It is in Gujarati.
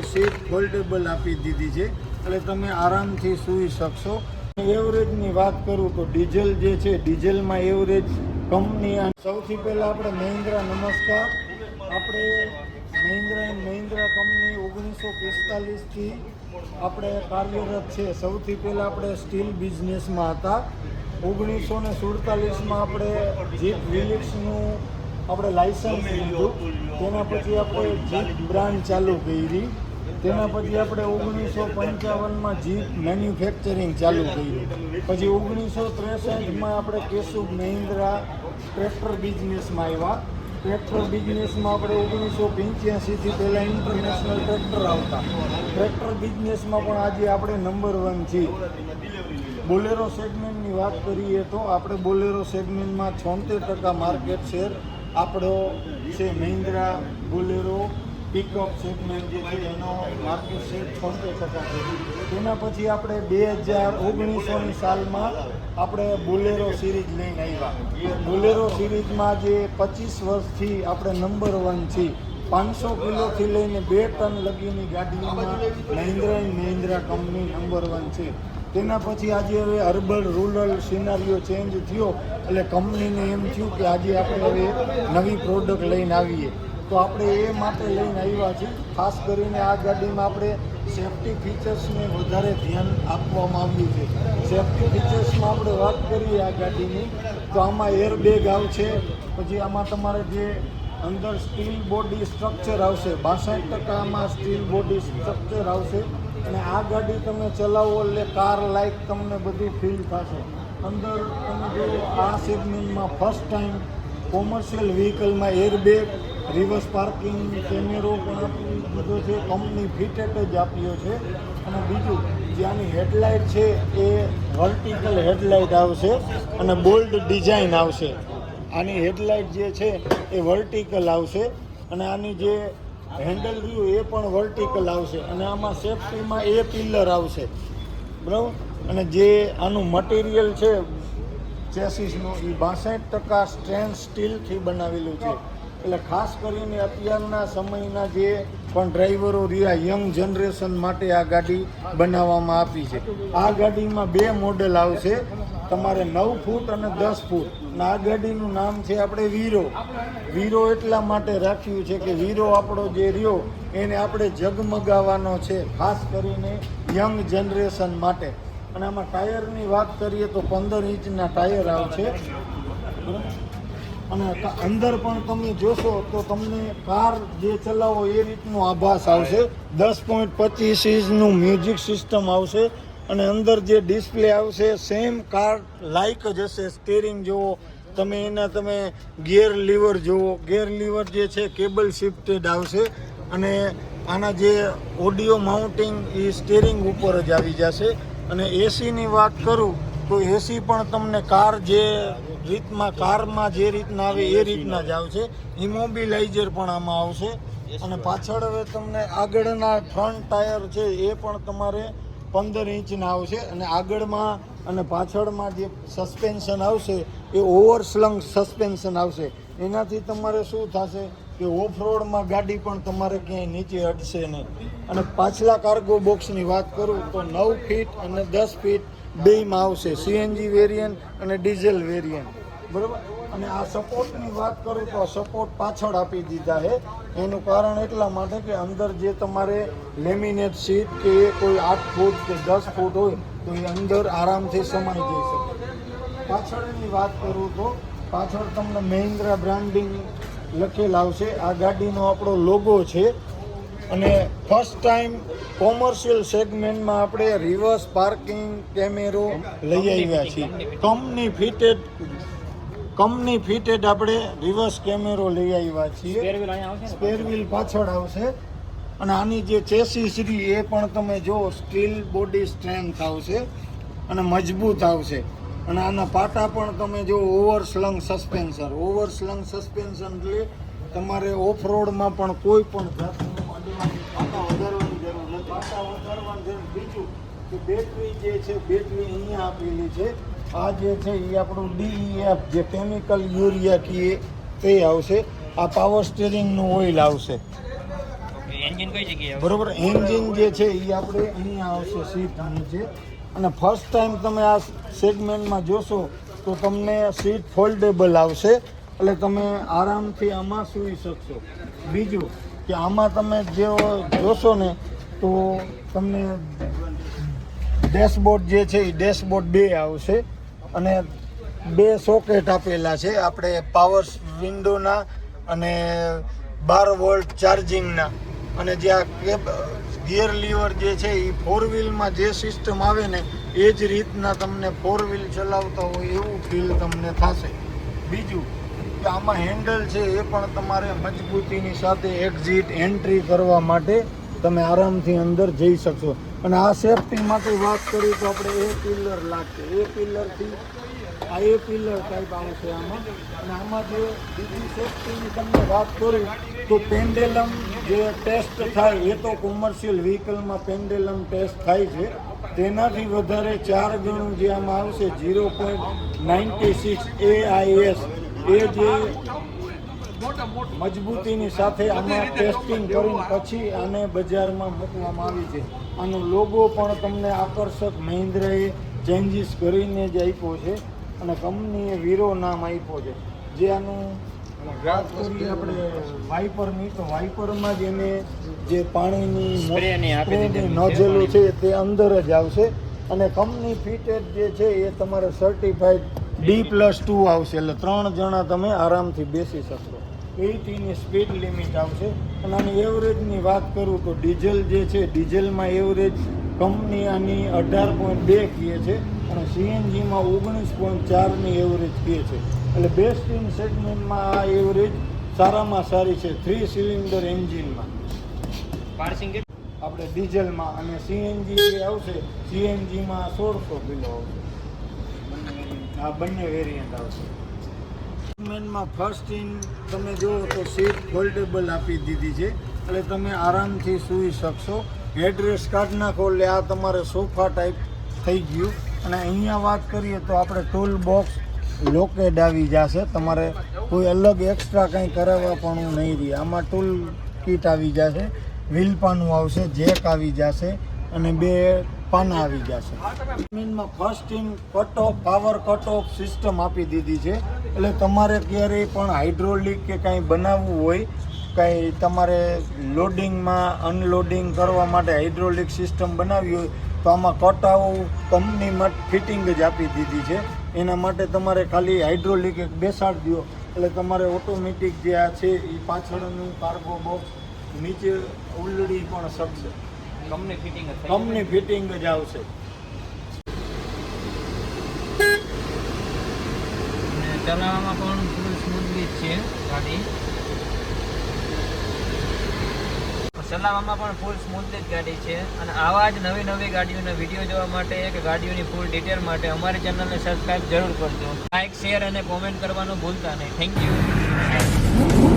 સીટ ફોલ્ડેબલ આપી દીધી છે એટલે તમે આરામથી સૂઈ શકશો. એવરેજની વાત કરું તો ડીઝલ જે છે ડીઝલમાં એવરેજ કંપની સૌથી પહેલાં આપણે મહિન્દ્રા, નમસ્કાર. આપણે મહિન્દ્રા એન્ડ મહિન્દ્રા કંપની ઓગણીસો પિસ્તાલીસથી આપણે કાર્યરત છે. સૌથી પહેલાં આપણે સ્ટીલ બિઝનેસમાં હતા. ઓગણીસો ને સુડતાલીસમાં આપણે જીપ વિલિક્સનું આપણે લાઇસન્સ લીધું. તેના પછી આપણે જીપ બ્રાન્ડ ચાલુ કરી. તેના પછી આપણે ઓગણીસો પંચાવનમાં જીપ મેન્યુફેક્ચરિંગ ચાલુ કર્યું પછી ઓગણીસો ત્રેસઠમાં આપણે કેશુબ મહિન્દ્રા ટ્રેક્ટર બિઝનેસમાં આવ્યા. ટ્રેક્ટર બિઝનેસમાં આપણે ઓગણીસો પંચ્યાસીથી પહેલાં ઇન્ટરનેશનલ ટ્રેક્ટર આવતા. ટ્રેક્ટર બિઝનેસમાં પણ આજે આપણે નંબર વન છીએ. બોલેરો સેગમેન્ટની વાત કરીએ તો આપણે બોલેરો સેગમેન્ટમાં છોતેર ટકા માર્કેટ શેર આપણો છે મહિન્દ્રા બોલેરો પિકઅપ સેગમેન્ટ જે છે, એનો માર્કેટ શેર છોતેર ટકા છે. તેના પછી આપણે બે હજાર ઓગણીસોની સાલમાં આપણે બોલેરો સિરીઝ લઈને આવ્યા. બોલેરો સિરીઝમાં જે પચીસ વર્ષથી આપણે નંબર વન છીએ. પાંચસો કિલોથી લઈને બે ટન લગીની ગાડીઓમાં Mahindra and Mahindra company number one છે. તેના પછી આજે હવે અર્બન રૂરલ સિનારીઓ ચેન્જ થયો એટલે કંપનીને એમ થયું કે આજે આપણે હવે નવી પ્રોડક્ટ લઈને આવીએ. તો આપણે એ માટે લઈને આવ્યા છીએ, ખાસ કરીને આ ગાડીમાં આપણે સેફ્ટી ફીચર્સને વધારે ધ્યાન આપવામાં આવ્યું છે. સેફ્ટી ફીચર્સમાં આપણે વાત કરીએ આ ગાડીની, તો આમાં એરબેગ આવશે, પછી આમાં તમારે જે અંદર સ્ટીલ બોડી સ્ટ્રક્ચર આવશે. બાસઠ ટકામાં સ્ટીલ બોડી સ્ટ્રક્ચર આવશે. અને આ ગાડી તમે ચલાવો એટલે કાર લાઈક તમને બધું ફીલ થશે. અંદર તમે જો આ સેગમેન્ટમાં ફર્સ્ટ ટાઈમ કોમર્શિયલ વ્હીકલમાં એરબેગ રિવર્સ પાર્કિંગ કેમેરો પણ આપી દીધો છે. કંપની ફિટેટ જ આપ્યો છે. અને બીજું, જે આની હેડલાઇટ છે, એ વર્ટિકલ હેડલાઇટ આવશે અને બોલ્ડ ડિઝાઇન આવશે. આની હેડલાઇટ જે છે એ વર્ટિકલ આવશે અને આની જે હેન્ડલ રહ્યું એ પણ વર્ટિકલ આવશે. અને આમાં સેફટીમાં એ પિલ્લર આવશે. બરાબર? અને જે આનું મટીરિયલ છે ચેસીસનું એ બાસઠ ટકા સ્ટ્રેન્થ સ્ટીલથી બનાવેલું છે. એટલે ખાસ કરીને અત્યારના સમયના જે પણ ડ્રાઈવરો રહ્યા યંગ જનરેશન માટે આ ગાડી બનાવવામાં આપી છે. આ ગાડીમાં બે મોડેલ આવશે. તમારે નવ ફૂટ અને દસ ફૂટ. આ નામ છે આપણે વીરો. વીરો એટલા માટે રાખ્યું છે કે વીરો આપણો જે રહ્યો, એને આપણે જગમગાવવાનો છે, ખાસ કરીને યંગ જનરેશન માટે. અને આમાં ટાયરની વાત કરીએ તો પંદર ઇંચના ટાયર આવશે. અને અંદર પણ તમે જોશો તો તમને કાર જે ચલાવો એ રીતનો આભાસ આવશે. દસ પોઈન્ટ પચીસ ઇંચનું મ્યુઝિક સિસ્ટમ આવશે. અને અંદર જે ડિસ્પ્લે આવશે સેમ કાર લાઇક જ હશે. સ્ટેરિંગ જુઓ, તમે એના તમે ગિયર લીવર જુઓ. ગિયર લીવર જે છે કેબલ શિફ્ટેડ આવશે અને આના જે ઓડિયો માઉન્ટિંગ એ સ્ટેરિંગ ઉપર જ આવી જશે. અને એસીની વાત કરું, તો એસી પણ તમને કાર જે રીતમાં, કારમાં જે રીતના આવે, એ રીતના જ આવશે. ઇમોબિલાઇઝર પણ આમાં આવશે. અને પાછળ હવે તમને આગળના ફ્રન્ટ ટાયર છે, એ પણ તમારે પંદર ઇંચના આવશે અને આગળમાં અને પાછળમાં જે સસ્પેન્શન આવશે, એ ઓવરસ્લંગ સસ્પેન્શન આવશે. એનાથી તમારે શું થશે કે ઓફ રોડમાં ગાડી પણ તમારે ક્યાંય નીચે અડશે નહીં. અને પાછલા કાર્ગો બોક્સની વાત કરું તો નવ ફીટ અને દસ ફીટ બેમાં આવશે. સીએનજી વેરિયન્ટ અને ડીઝલ વેરિયન્ટ બરાબર? અને આ સપોર્ટની વાત કરું તો સપોર્ટ પાછળ આપી દીધા છે. એનું કારણ એટલા માટે કે અંદર જે તમારે લેમિનેટ સીટ કે કોઈ આઠ ફૂટ કે દસ ફૂટ હોય, તો એ અંદર આરામથી સમાઈ જઈ શકે. પાછળની વાત કરું તો, પાછળ તમને મહિન્દ્રા બ્રાન્ડિંગ લખેલ આવશે. આ ગાડીનો આપણો લોગો છે. અને ફર્સ્ટ ટાઈમ કોમર્શિયલ સેગમેન્ટમાં આપણે રિવર્સ પાર્કિંગ કેમેરો લઈ આવ્યા છીએ. કંપની ફિટેડ કંપની ફિટેડ આપણે રિવર્સ કેમેરો લઈ આવ્યા છીએ. સ્પેર વ્હીલ પાછળ? આવશે. અને આની જે ચેસીસ રહી એ પણ તમે જો સ્ટીલ બોડી સ્ટ્રેન્થ આવશે અને મજબૂત આવશે. અને આના પાટા પણ તમે જો over slung suspension over slung suspension એટલે તમારે ઓફ રોડમાં પણ કોઈ પણ પાટા વધારવાની જરૂર નથી. પાટા વધારવાની જરૂર બીજું કે બેટરી જે છે બેટરી અહીંયા આપેલી છે. આ જે છે એ આપણું ડીઈએફ જે કેમિકલ યુરિયા કહીએ તે આવશે. આ પાવર સ્ટીરિંગનું ઓઇલ આવશે? બરોબર એન્જિન જે છે એ આપણે અહીંયા આવશે સીટ નીચે. અને ફર્સ્ટ ટાઈમ તમે આ સેગમેન્ટમાં જોશો તો તમને સીટ ફોલ્ડેબલ આવશે. એટલે તમે આરામથી આમાં સૂઈ શકશો. બીજું કે આમાં તમે જે જોશો ને તો તમને ડેશબોર્ડ જે છે એ ડેશબોર્ડ બે આવશે. અને બે સોકેટ આપેલા છે. આપણે પાવર વિન્ડોના અને બાર વોલ્ટ ચાર્જિંગના અને જે આ ગિયર લીવર જે છે એ ફોર વ્હીલમાં જે સિસ્ટમ આવે ને એ જ રીતના તમને ફોર વ્હીલ ચલાવતા હોય એવું ફીલ તમને થશે. બીજું, કે આમાં હેન્ડલ છે, એ પણ તમારે મજબૂતીની સાથે એક્ઝિટ એન્ટ્રી કરવા માટે તમે આરામથી અંદર જઈ શકશો. અને આ સેફટી માટે વાત કરીએ તો આપણે એ પિલર લાગશે. એ પિલરથી આ એ પિલર ટાઈપ આવશે આમાં. અને આમાં જે બીજી સેફટીની તમને વાત કરું તો પેન્ડેલમ જે ટેસ્ટ થાય, એ તો કોમર્શિયલ વ્હીકલમાં પેન્ડેલમ ટેસ્ટ થાય છે. તેનાથી વધારે ચાર ગણું જે આમાં આવશે ઝીરો પોઈન્ટ નાઇન્ટી સિક્સ એ આઈએસ એ જે મજબૂતીની સાથે આમાં ટેસ્ટિંગ કરીને પછી આને બજારમાં મૂકવામાં આવી છે. આનો લોગો પણ તમને આકર્ષક મહિન્દ્રાએ ચેન્જીસ કરીને જ આપ્યો છે અને કંપનીએ વીરો નામ આપ્યો છે. જે આનું વાત કરીએ આપણે વાઇપરની તો વાઇપરમાં જ એને જે પાણીની છે છે તે અંદર જ આવશે. અને કંપની ફિટેડ જે છે એ તમારે સર્ટિફાઈડ ડી પ્લસ ટુ આવશે. એટલે ત્રણ જણા તમે આરામથી બેસી શકશો. એટીની સ્પીડ લિમિટ આવશે. અને આની એવરેજની વાત કરું તો ડીઝલ જે છે ડીઝલમાં એવરેજ કંપની આની અઢાર પોઈન્ટ બે કહે છે અને સીએનજીમાં ઓગણીસ પોઈન્ટ ચારની એવરેજ કહે છે. એટલે બેસ્ટ ઇન સેગમેન્ટમાં આ એવરેજ સારામાં સારી છે થ્રી સિલિન્ડર એન્જિનમાં આપણે ડીઝલમાં અને સીએનજી જે આવશે સીએનજીમાં સોળસો કિલો આવશે. આ બંને વેરિયન્ટ આવશે. સેગમેન્ટમાં ફર્સ્ટ ઇન તમે જુઓ તો સીટ ફોલ્ડેબલ આપી દીધી છે. એટલે તમે આરામથી સૂઈ શકશો. હેડરેસ્ટ કાઢ નાખો, એટલે આ તમારે સોફા ટાઈપ થઈ ગયું. અને અહીંયા વાત કરીએ તો આપણે ટૂલ બોક્સ લોકેડ આવી જશે. તમારે કોઈ અલગ એક્સ્ટ્રા કંઈ કરાવવા પણ નહીં રહે. આમાં ટૂલ કીટ આવી જશે. વ્હીલ પાનું આવશે જેક આવી જશે. અને બે પાના આવી જશે જમીનમાં first in cut off power cut off system આપી દીધી છે. એટલે તમારે ક્યારેય પણ હાઇડ્રોલિક કે કાંઈ બનાવવું હોય, કાંઈ તમારે લોડિંગમાં અનલોડિંગ કરવા માટે હાઇડ્રોલિક સિસ્ટમ બનાવવી હોય, તો આમાં કટ આવું કંપનીમાં ફિટિંગ જ આપી દીધી છે. એના માટે તમારે ખાલી હાઇડ્રોલિક એક બેસાડી દો. એટલે તમારે ઓટોમેટિક જે આ છે એ પાછળનું કાર્ગો બોક્સ નીચે ઉલડી પણ શકશે. કંપની ફિટિંગ જ કંપની ફિટિંગ જ આવશે. ચલાવવામાં પણ ફૂલ સ્મૂથલી છે ગાડી. ચલાવવામાં પણ ફૂલ સ્મૂથલી જ ગાડી છે. અને આવા જ નવી નવી ગાડીઓના વીડિયો જોવા માટે કે ગાડીઓની ફૂલ ડિટેલ માટે અમારી ચેનલને સબસ્ક્રાઈબ જરૂર કરજો. લાઇક શેર અને કોમેન્ટ કરવાનું ભૂલતા નહીં. Thank you